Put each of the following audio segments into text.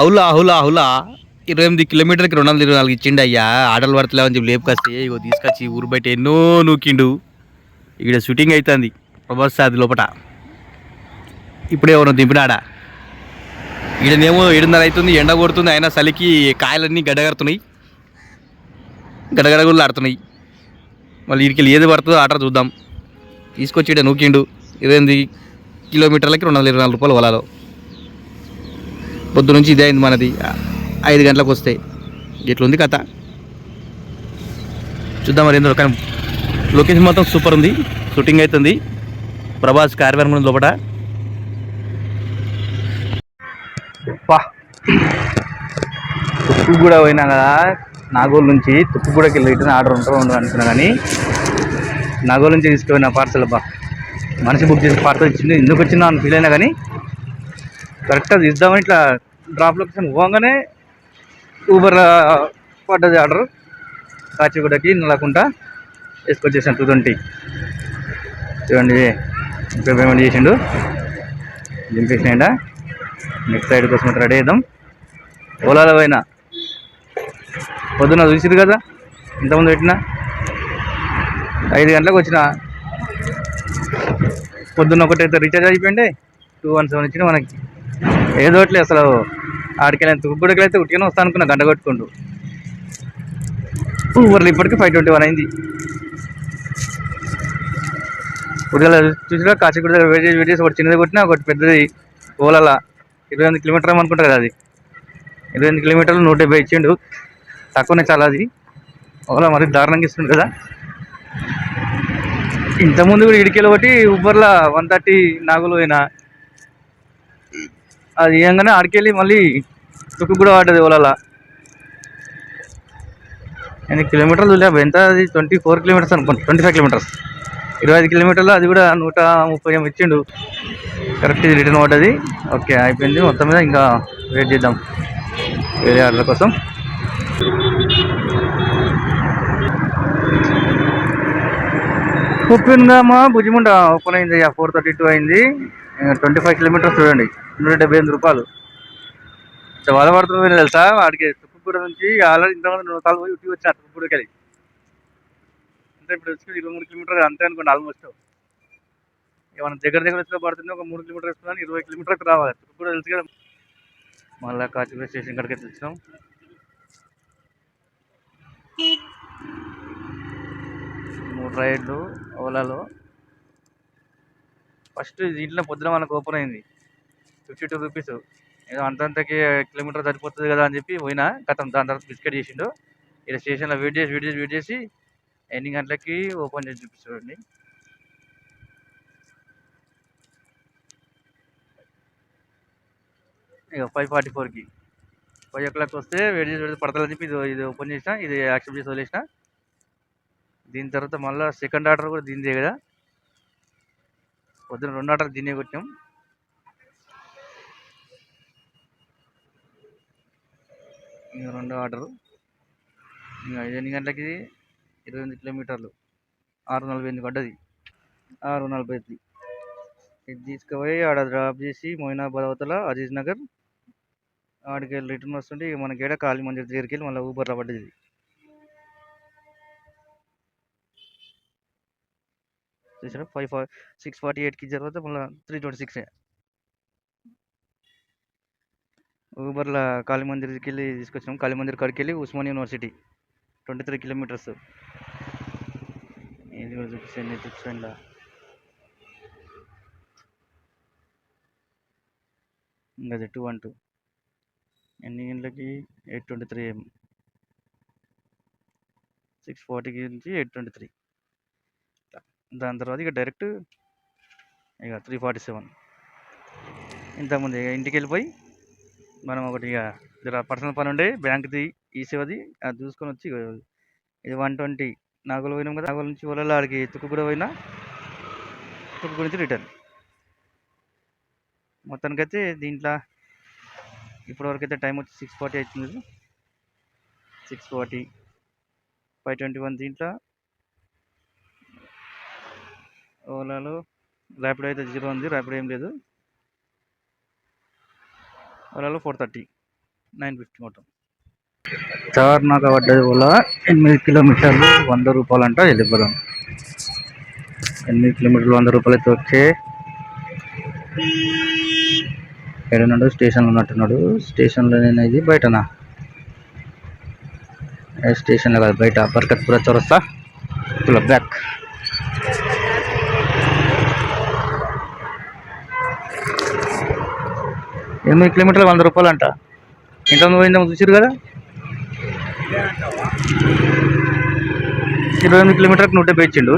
అవులా అవులా అవులా. ఇరవై ఎనిమిది కిలోమీటర్కి రెండు వందల ఇరవై నాలుగు ఇచ్చిండు అయ్యా. ఆటలు పడతలేవని చెప్పి లేపుకొస్తే ఇగో తీసుకొచ్చి ఊరు బయట ఎన్నో నూకిండు. ఇక్కడ షూటింగ్ అవుతుంది ప్రభాస్ అది లోపట. ఇప్పుడే ఎవరు దింపినాడా? ఈడనేమో ఏడున్నర అవుతుంది ఎండ కొడుతుంది అయినా చలికి కాయలన్నీ గడ్డగడుతున్నాయి గడగడగుళ్ళు ఆడుతున్నాయి. మళ్ళీ వీడికి ఏది పడుతుందో ఆర్డర్ చూద్దాం. తీసుకొచ్చి ఇక్కడ నూకిండు. ఇరవై ఎనిమిది కిలోమీటర్లకి రెండు వందల ఇరవై నాలుగు రూపాయలు వలాలో. పొద్దు నుంచి ఇదే అయింది మనది. ఐదు గంటలకు వస్తాయి ఇట్లుంది కథ? చూద్దాం మరి ఏందో కానీ లొకేషన్ మొత్తం సూపర్ ఉంది. షూటింగ్ అవుతుంది ప్రభాస్ కార్యక్రమం లోపల తుప్పు కూడా పోయినా కదా నాగోల్ నుంచి తుప్పు కూడా వెళ్ళి ఆర్డర్ ఉంటుందో ఉండదు అనుకున్నా కానీ నాగోల్ నుంచి తీసుకుపోయిన పార్సల్ బా. మనిషి బుక్ చేసి పార్సల్ ఇచ్చింది ఎందుకు వచ్చిందో అని ఫీల్ అయినా కానీ కరెక్ట్గా తీద్దామని ఇట్లా డ్రాప్ లొకేషన్ పోగానే ఊబర్ పడ్డది ఆర్డర్. కాచిగూడకి నల్లకుంట వేసుకొచ్చేసాను టూ ట్వంటీ చూడండి ఇప్పుడు పేమెంట్ చేసిండు. దింపేసినాయండ నెక్స్ట్ సైడ్ కోసం రెడీ అవుదాం ఓలాలో పోయినా పొద్దున్న చూసింది కదా ఇంతకుముందు పెట్టిన. ఐదు గంటలకు వచ్చిన. పొద్దున్న ఒకటైతే రీఛార్జ్ అయిపోయింది టూ వన్ సెవెన్ ఇచ్చిన మనకి. ఏదో ఒకటి అసలు. ఆడికెళ్ళి తుక్కుడికి అయితే ఉట్టిగానే వస్తా అనుకున్నా గంట కొట్టుకుంటూ. ఊర్లు ఇప్పటికి ఫైవ్ ట్వంటీ వన్ అయింది. ఉదయాల చూసినా కాచిగూడ దగ్గర వెయిట్ చేసి వెయిట్ చేసి ఒకటి చిన్నది కొట్టినా ఒకటి పెద్దది ఓలాల. ఇరవై ఎనిమిది కిలోమీటర్ అనుకుంటారు కదా అది. ఇరవై ఎనిమిది కిలోమీటర్లు నూట డెబ్బై ఇచ్చిండు. తక్కువనే చాలా అది. ఓలా మరి దారుణంగా ఇస్తుండు కదా. ఇంతకుముందు కూడా ఇడికెళ్ళి ఒకటి ఉబ్బర్లా వన్ థర్టీ నాగులు పోయినా. అది ఇవ్వగానే ఆడికెళ్ళి మళ్ళీ తుక్కు కూడా పడ్డది ఓలాల. నేను కిలోమీటర్లు చూడలే ఎంత అది? ట్వంటీ ఫోర్ కిలోమీటర్స్ అనుకుంటా ట్వంటీ ఫైవ్ కిలోమీటర్స్. ఇరవై ఐదు కిలోమీటర్లు అది కూడా నూట ముప్పై ఏమి ఇచ్చిండు. కరెక్ట్ ఇది రిటర్న్ పడ్డది. ఓకే అయిపోయింది. మొత్తం మీద ఇంకా వెయిట్ చేద్దాం. వేరే ఆర్డర్ కోసం. ఉప్పినగామా భుజిముండ ఓపెన్ అయింది. ఫోర్ థర్టీ టూ అయింది. ట్వంటీ ఫైవ్ కిలోమీటర్స్ చూడండి. నూట డెబ్బై ఎనిమిది రూపాయలు. వల పడుతుంది తెలుసా? వాడికి తుక్కుగూడ నుంచి ఆల్రెడీ ఇంతకుముందు రెండు సార్లు పోయి ఉట్టి వచ్చిన తుక్కుగూడకి వెళ్ళి అంటే ఇప్పుడు వచ్చి ఇరవై మూడు కిలోమీటర్ అంతే అనుకోండి ఆల్మోస్ట్ ఇక మనం దగ్గర దగ్గర వచ్చిన పడుతుంది ఒక మూడు కిలోమీటర్ వేసుకున్నాను ఇరవై కిలోమీటర్కి రావాలి. తుక్కుగూడ తెలుసు కదా. మళ్ళీ కాచిగూడ స్టేషన్ కాడికి అయితే వచ్చినాం. మూడు రైడ్లు ఓలాలో. ఫస్ట్ దీంట్లో పొద్దున మనకు ఓపెన్ అయింది. Fifty two rupees. ఏదో అంతంతకి కిలోమీటర్ సరిపోతుంది కదా అని చెప్పి పోయినా గతం దాని తర్వాత బిస్కెట్ చేసిండు. ఇక్కడ స్టేషన్లో వెయిట్ చేసి వెయిట్ చేసి వెయిట్ చేసి ఎన్ని గంటలకి ఓపెన్ చేసి చూపిస్తాడండి. ఇక ఫైవ్ ఫార్టీ ఫోర్కి. ఫైవ్ ఓ క్లాక్ వస్తే వెయిట్ చేసి వెయిట్ పడతాదని చెప్పి ఇది ఇది ఓపెన్ చేసిన ఇది యాక్సెప్ట్ చేసి వదిలేసిన. దీని తర్వాత మళ్ళీ సెకండ్ ఆర్డర్ కూడా దీనిదే కదా. పొద్దున రెండు ఆర్డర్ దీన్నే కొట్టాం ఇంకా రెండో ఆర్డరు ఇంకా ఐదు ఎన్ని గంటలకి ఇరవై ఎనిమిది కిలోమీటర్లు. ఆరు నలభై ఎనిమిది పడ్డది. ఆరు నలభై ఎనిమిది. ఇది తీసుకుపోయి ఆడ డ్రాప్ చేసి మోయినాబాద్ అవతల అజీజ్ నగర్. ఆడికి వెళ్ళి రిటర్న్ వస్తుంటే మనకి ఏడ కాళీ మందిర్ దగ్గరికి వెళ్ళి మళ్ళీ ఊబర్లో పడ్డది. చూసారా ఫైవ్ ఫైవ్ సిక్స్ ఫార్టీ ఎయిట్కి తర్వాత మళ్ళీ త్రీ ట్వంటీ సిక్స్ ఊబర్లో కాళీ మందిర్కి వెళ్ళి తీసుకొచ్చాం కాళీ మందిర్ కాడికి వెళ్ళి Osman university. Twenty three kilometres. ఇది కూడా చూపిస్తాను చూపిస్తాను ఇంకా అది టూ వన్ టూ. ఎన్ని గంటలకి? ఎయిట్ ట్వంటీ త్రీ ఏం సిక్స్ ఫార్టీకి నుంచి ఎయిట్ ట్వంటీ త్రీ దాని తర్వాత ఇక డైరెక్ట్ ఇక త్రీ ఫార్టీ సెవెన్ ఇంతకుముందు ఇక ఇంటికి వెళ్ళిపోయి మనం ఒకటి ఇక జర పర్సనల్ పని ఉండే బ్యాంక్ది ఈ సేవది అది చూసుకొని వచ్చి ఇది వన్ ట్వంటీ నాగోలు పోయినాం కదా నాగోలు నుంచి ఓలలో ఆడికి తుక్కుగూడ పోయినా తుక్కుగూడ నుంచి రిటర్న్ మొత్తానికైతే దీంట్లో ఇప్పటివరకు అయితే టైం వచ్చి సిక్స్ ఫార్టీ అవుతుంది six forty five twenty one దీంట్లో ఓలాలో ర్యాపిడ్ అయితే జీరో ఉంది ర్యాపిడ్ ఏం లేదు. ఓలాలో ఫోర్ థర్టీ నైన్ ఫిఫ్టీ మొత్తం. చార్నాక పడ్డది ఓలా ఎనిమిది కిలోమీటర్లు వంద రూపాయలు అంట వెళ్ళిపోదాం ఎనిమిది కిలోమీటర్లు వంద రూపాయలు అయితే వచ్చే ఎక్కడున్నాడు స్టేషన్లో ఉన్నట్టున్నాడు. స్టేషన్లో నేను ఇది బయటనా? స్టేషన్లో కాదు బయట బర్కత్పుర చౌరస్తా బ్యాక్. ఎనిమిది కిలోమీటర్లు వంద రూపాయలు అంట ఎంత పోయిందేమో చూసారు కదా? ఇరవై ఎనిమిది కిలోమీటర్కి నూట డెబ్బై ఇచ్చిండు.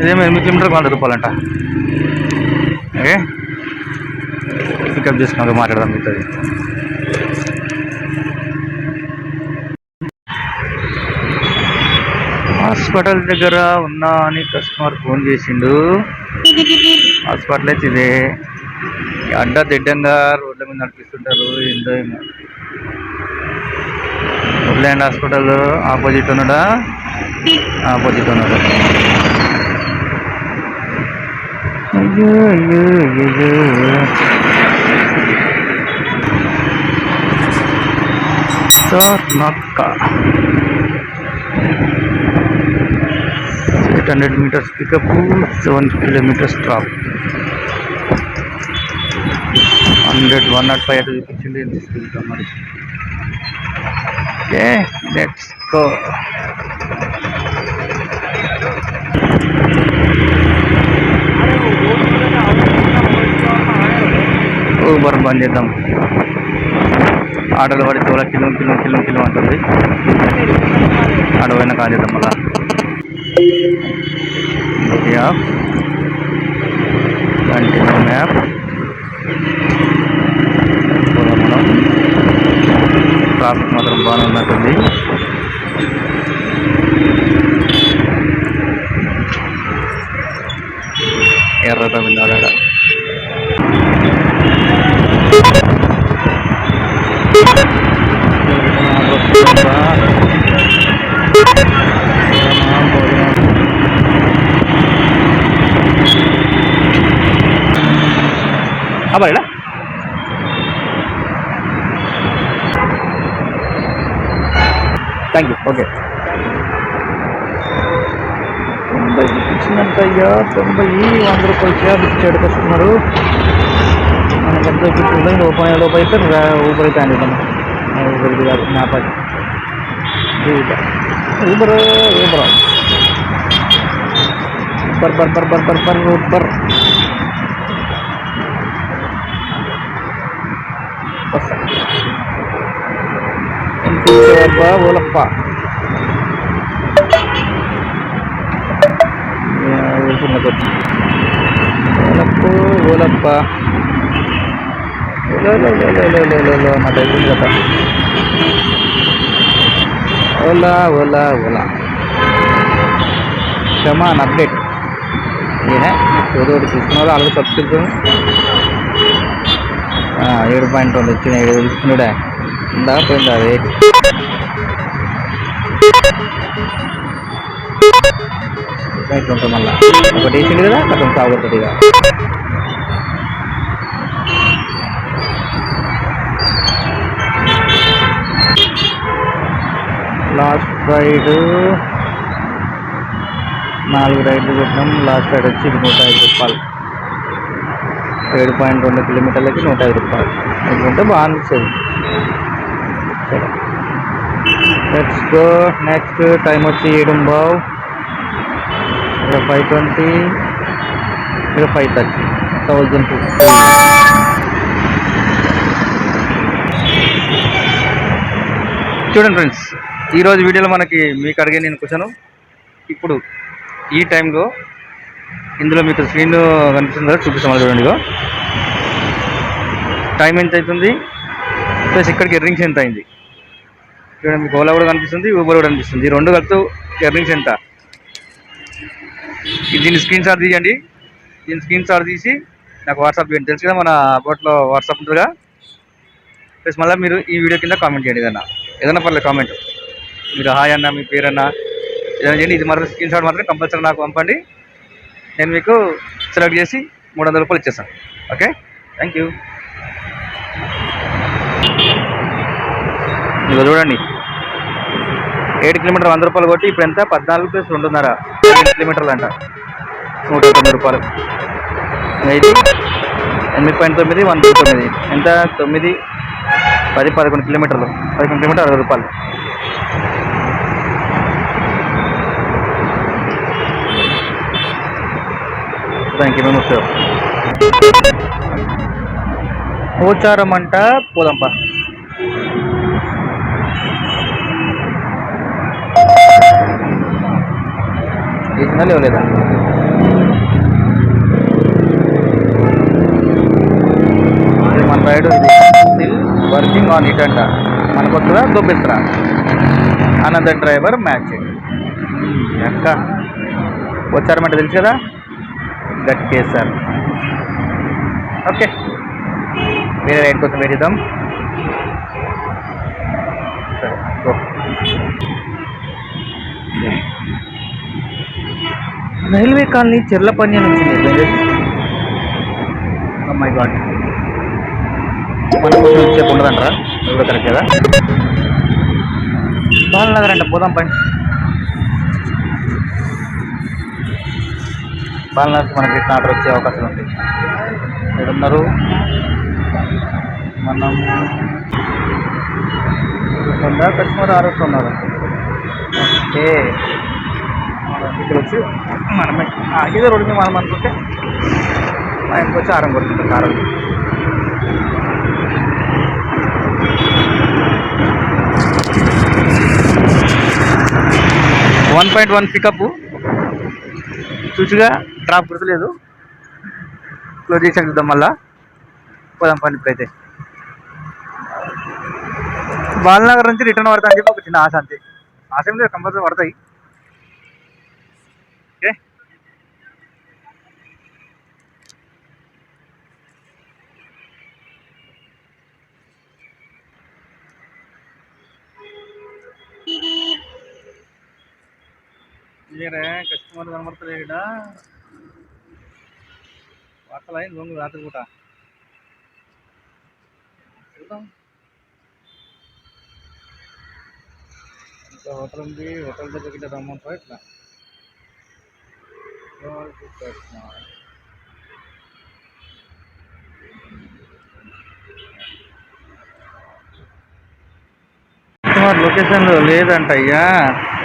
ఇదేమో ఎనిమిది కిలోమీటర్కి వంద రూపాయలు అంట ఓకే పికప్ చేసుకున్నాక మాట్లాడదాం మీతో. హాస్పిటల్ దగ్గర ఉన్నా అని కస్టమర్ ఫోన్ చేసిండు. హాస్పిటల్ అయితే ఇదే. అడ్డ దిడ్డంగా నడిపిస్తుంటారు ఏందో ఏమో వుడ్లాండ్ హాస్పిటల్ ఆపోజిట్ ఉన్నాడా ఆపోజిట్ ఉన్నాడు అయ్యో అయ్యో అయ్యో నొక్క eight hundred metres pickup seven kilometres drop hundred one nought five అయితే చూపించింది ఏం తీసుకుంటాం మరి? Okay let's go. ఊబర్ బంద్ చేద్దాం. ఆటోలు పడి తోల కిలో కిలో కిలో కిలో అంటుంది. ఆడ పోయినా కాల్ చేద్దాం మళ్ళా. App continue map Silvano Matamí. Erra también ahora. Ah, vale, ¿no? Thank you okay తొంభై ఇచ్చినంతయ్యా తొంభై వంద రూపాయలు క్యాబ్ ఇచ్చాడు కస్టమరు మనకి ఎంత ఇప్పించిందో రూపాయి రూపాయి అయితే ఊబర్ అయితే అండి ఊబర్ ఇది కాదు నా పది ఊబర్ ఊబర్. బర్ బర్ బర్ బర్ బర్ బర్ ఊబర్ ఎంపీ ఓలప్ప వెళ్తున్నది ఓలప్పు ఓలప్ప నాకు అయిపోయింది కదా Ola Ola Ola come on update ఈయన ఏదో ఒకటి తీసుకున్నారు అలాగే సబ్స్క్రిప్షన్ ఏడు పాయింట్ రెండు వచ్చినాయి ఏడు ఇట్లా ఉంటుంది మళ్ళీ ఒకటి వేసిండు కదా కొంచెం సాగుతుంది ఇక లాస్ట్ రైడ్ నాలుగు రైడ్లు కొట్టినాం. లాస్ట్ రైడ్ వచ్చి ఇది నూట ఐదు రూపాయలు. ఏడు పాయింట్ రెండు కిలోమీటర్లకి నూట ఐదు రూపాయలు. ఎందుకంటే బాగా అనిపిస్తుంది సరే. లెట్స్ నెక్స్ట్ టైం వచ్చి ఏడు బావు ఇక్కడ ఫైవ్ ట్వంటీ ఇక్కడ ఫైవ్ థర్టీ థౌజండ్ ఫిఫ్టీ చూడండి ఫ్రెండ్స్ ఈరోజు వీడియోలో మనకి మీకు అడిగే నేను కూర్చోను ఇప్పుడు ఈ టైంలో ఇందులో మీకు స్క్రీన్ కనిపిస్తుంది కదా చూపిస్తాం చూడండి టైం ఎంత అవుతుంది? ప్లస్ ఇక్కడికి ఎర్నింగ్స్ ఎంత అయింది? చూడండి మీకు ఓలా కూడా కనిపిస్తుంది ఊబర్ కూడా కనిపిస్తుంది. ఈ రెండు కలిపి ఎర్నింగ్స్ ఎంత? దీన్ని స్క్రీన్ షాట్ తీయండి. దీని స్క్రీన్ షాట్ తీసి నాకు వాట్సాప్ చేయండి. తెలుసు కదా మన అబౌట్లో వాట్సాప్ ఉంటుందిగా? ప్లస్ మళ్ళీ మీరు ఈ వీడియో కింద కామెంట్ చేయండి ఏదన్నా ఏదైనా పర్లేదు కామెంట్ మీరు హాయ్ అన్న మీ పేరన్నా ఏదైనా చేయండి. ఇది మాత్రం స్క్రీన్ షాట్ మాత్రం కంపల్సరీ నాకు పంపండి. నేను మీకు సెలెక్ట్ చేసి మూడు వందల రూపాయలు ఇచ్చేస్తాను. ఓకే థ్యాంక్ యూ చూడండి. ఏడు కిలోమీటర్ వంద రూపాయలు కొట్టి ఇప్పుడు ఎంత? పద్నాలుగు ప్లస్ రెండున్నర. కిలోమీటర్లు అంట. నూట తొమ్మిది రూపాయలు. ఇది ఎనిమిది పాయింట్ తొమ్మిది వన్ పాయింట్ తొమ్మిది. ఎంత? తొమ్మిది పది పదకొండు కిలోమీటర్లు. పదకొండు కిలోమీటర్ అరవై రూపాయలు. థ్యాంక్ యూ వస్తాయో పోచారం అంట పోదంప. వేసిందా లేవలేదా మన ride still working on it అంట. మనకు వస్తుందా దొబ్బిస్తారా అనంతర్ డ్రైవర్ మ్యాచ్ ఎక్క వచ్చారమంటే తెలుసు కదా? గట్టేశారు ఓకే. వేరే రైడ్ కోసం వేడిద్దాం సరే గో రైల్వే కాలనీ చెర్లపల్లి నుంచి మై గాడ్ మన కోసం వచ్చేపు ఉండదంటారా కూడా కరెక్ట్ కదా? బాలనగర్ అంట పోదాం పని. బాలనగర్ మనకి ఆర్డర్ వచ్చే అవకాశాలు ఉంటాయి ఇక్కడ ఉన్నారు మనం ఉందా కస్టమర్ ఆర్డర్స్ ఉన్నారు ఓకే. ఇక్కడ వచ్చి మనమే. ఆ, ఇదే రోడ్డు మీద మనం అనుకుంటే ఆయనకు వచ్చి ఆరం కొడుతుంటాం కారం. One point one pickup. చూసిగా drop గుర్తులేదు. క్లోజ్ చేసాక చూద్దాం మళ్ళా. పోదాం పని ఇప్పుడైతే. బాలనగర్ నుంచి రిటర్న్ పడతా అని చెప్పి ఒక చిన్న ఆశ అంతే. ఆశ ఏం లేదు కంపల్సరీ పడతాయి. ఏరే కస్టమర్ కనబడతలే ఇక్కడ వార్తలు అయింది దొంగ రాత్రి పూట చూద్దాం ఇంకా హోటల్ ఉంది హోటల్ దగ్గర గిట్ట రమ్మంటారా ఇట్లా కస్టమర్ లొకేషన్ లేదంట అయ్యా ఈ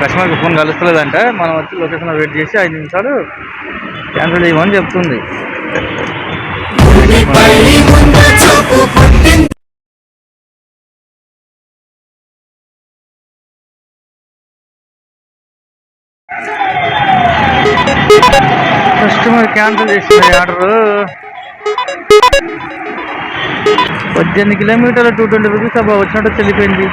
కస్టమర్కి ఫోన్ కలుస్తలేదంట మనం వచ్చి లొకేషన్ వెయిట్ చేసి ఐదు నిమిషాలు క్యాన్సిల్ చేయమని చెప్తుంది. కస్టమర్ క్యాన్సిల్ చేసింది ఆర్డర్ పద్దెనిమిది కిలోమీటర్ల టూ ట్వంటీ రూపీస్ అబ్బా వచ్చినట్టు చెల్లిపోయింది.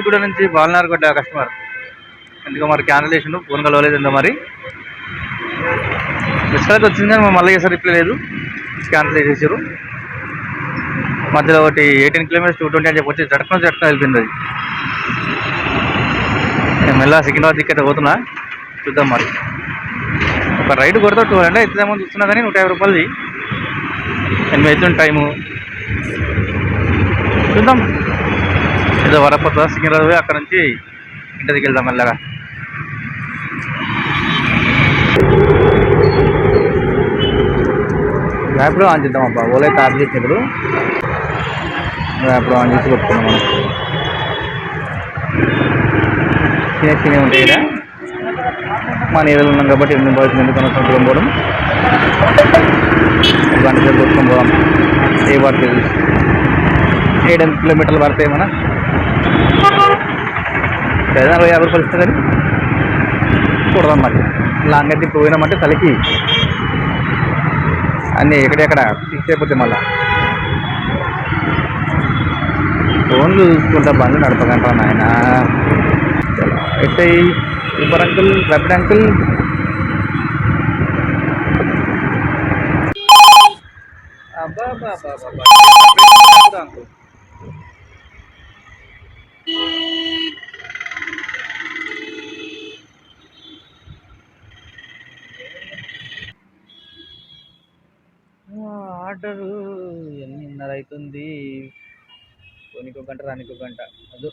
కూడా నుంచి బాలనార్ కొట్ట కస్టమర్ ఎందుకో మరి క్యాన్సిల్ చేసిండు ఫోన్ కలవలేదు ఎంతో మరి. మిస్టేక్ వచ్చింది కానీ మళ్ళీ ఏసారి రిప్లై లేదు. క్యాన్సిల్ చేసేసారు. మధ్యలో ఒకటి ఎయిటీన్ కిలోమీటర్స్ టూ ట్వంటీ అని చెప్పి వచ్చి జటకన జటకన వెళ్ళిపోయింది అది. నేను సెకండ్ సికింద్రాబాద్ దిక్కట పోతున్నా. చూద్దాం మరి. ఒక రైడ్ కొడతా టూ హండ్రెడ్ అవుతుందేమో చూస్తున్నా కానీ నూట యాభై రూపాయలది. ఎనిమిది అవుతుంది టైము. చూద్దాం ఏదో వరపోతా సింగరాజు పోయి అక్కడ నుంచి ఇంటికి వెళ్దాం మెల్లగా. ర్యాపిడో ఆన్ చేద్దాం అబ్బా. ఓలా అయితే ఆఫ్ చేసినప్పుడు ర్యాపిడో ఆన్ చేసి కొట్టుకున్నాం మనం. చిన్న చిన్నవి ఉంటాయి ఇక్కడ మన ఏరియాలో ఉన్నాం కాబట్టి ఎనిమిది పడుతుంది ఎందుకు అనుకుంటున్నాం పోవడం ఇవన్నీ సేపు కొట్టుకొని పోదాం. ఏ వాటి తెలుసు ఏడు ఏడెనిమిది కిలోమీటర్లు పడతాయి మన లేదా అరవై యాభై రూపాయలు ఇస్తుందని చూడదన్నమాట చూడదాం మరి. లాంగ్ అయితే ఇప్పుడు పోయినామంటే తలకి. అన్నీ ఎక్కడెక్కడ ఫిక్స్ అయిపోతాయి మళ్ళా. ఫోన్లు చూసుకుంటా బండ్లు నడపగంటారా నాయన. S I super uncle rapid uncle అబ్బా అబ్బా అబ్బా అబ్బా అబ్బా అంకుల్ ఆర్డరు ఎన్నిన్నర అవుతుంది పోనీకి గంట రానికో గంట అదు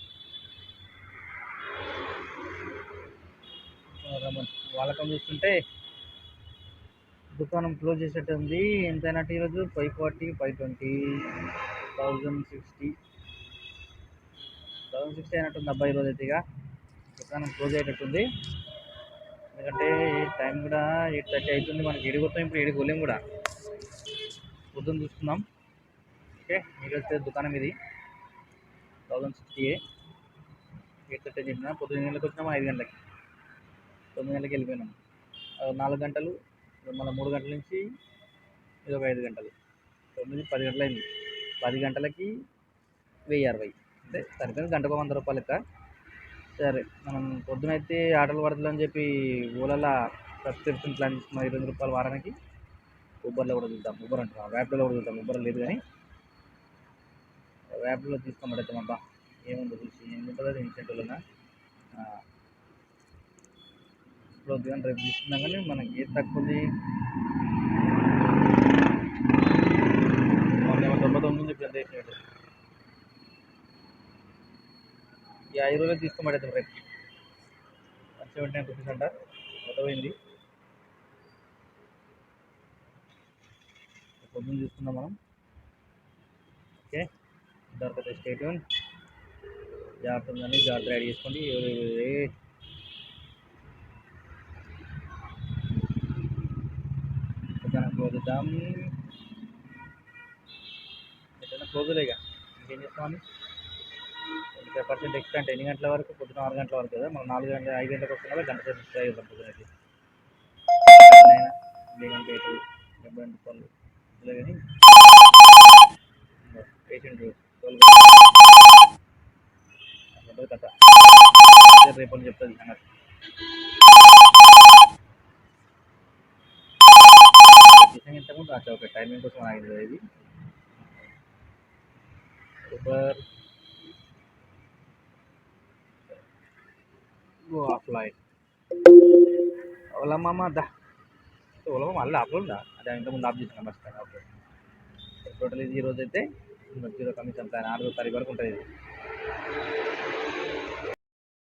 వాళ్ళకం చూస్తుంటే దుకాణం క్లోజ్ చేసేట్టు ఉంది ఎంతైనా ఈరోజు? Five forty five twenty thousand sixty. Thousand sixty అయినట్టుంది అబ్బాయి ఈరోజు అయితే ఇక. దుకాణం క్లోజ్ అయ్యేటట్టుంది. ఎందుకంటే టైం కూడా ఎయిట్ థర్టీ అవుతుంది. మనకి ఏడికి ఇప్పుడు ఏడికి కూడా. పొద్దున్న చూసుకున్నాం ఓకే మీరు వచ్చే దుకాణం ఇది. థౌజండ్ సిక్స్టీ ఎయిట్ థర్టీ చెప్పిన పొద్దున్న గంటలకు వచ్చినాము? ఐదు గంటలకి. తొమ్మిది గంటలకి వెళ్ళిపోయినాం. నాలుగు గంటలు మళ్ళీ మూడు గంటల నుంచి ఇది ఒక ఐదు గంటలు. తొమ్మిది పది గంటలు అయింది. పది గంటలకి వెయ్యి అరవై. అంటే సరిపోయింది గంటకు వంద రూపాయలు లెక్క. సరే మనం పొద్దునైతే ఆటలు పడతలు అని చెప్పి ఊళ్ళలో సబ్స్క్రిప్షన్ ప్లాన్ తీసుకున్నాం ఇరవై రూపాయలు వారానికి. ఊబర్లో కూడా చూద్దాం. ఊబర్ అంటున్నాం. ర్యాపిడోలో కూడా చూద్దాం. ఊబర్ లేదు కానీ ర్యాపిడోలో తీసుకోమంటే అబ్బా ఏముందో చూసి ఏం ఉంటుందో ఇన్సెంటివ్లోనా ఇప్పుడు వద్దు కానీ రేపు తీసుకున్నాం కానీ మనకి ఏది తక్కువది తొంభై తొమ్మిది ఇప్పుడు ఎంత వేసినట్టు ఈ ఐదు రోజులు తీసుకోమంటే రేపు. వచ్చే వెంటనే నైన్ రూపీస్ అంట. కొత్త పోయింది పొద్దున్న చూసుకుందాం మనం. ఓకే. దొరకతే స్టేట్ జాగ్రత్త ఉందండి జాగ్రత్త రెడీ చేసుకోండి. ఎవరు ఏ దుకాణం క్లోజుద్దాం ఇంకేం. చేస్తామని ట్వంటీ పర్సెంట్ ఎక్స్ట్రా అంటే ఎన్ని గంటల వరకు? పొద్దున ఆరు గంటల వరకు కదా? మనం నాలుగు గంటల ఐదు గంటలకు వస్తున్నా గంట సేపు ఎక్స్ట్రా చేద్దాం పొద్దునకి లేదంటే ఎటు డెబ్బై రెండు పనులు ఇలా కానీ పేషెంట్ కథ రేపు అని చెప్తుంది సంగతి విషయం ఇంతకుముందు అచ్చా ఓకే టైమింగ్ కోసం ఆగింది ఇది సూపర్ గో ఆఫ్లైన్ ఓలమ్మ దా ఓలమ్మ మళ్ళీ అప్లోడ్ ఉందా అదే ఇంతకుముందు ఆఫ్ చేసిన మర్చిపోయాను ఓకే టోటల్ ఇది ఈరోజు అయితే జీరో కమిషన్ ప్లాన్ ఆరు తారీఖు వరకు ఉంటుంది ఇది.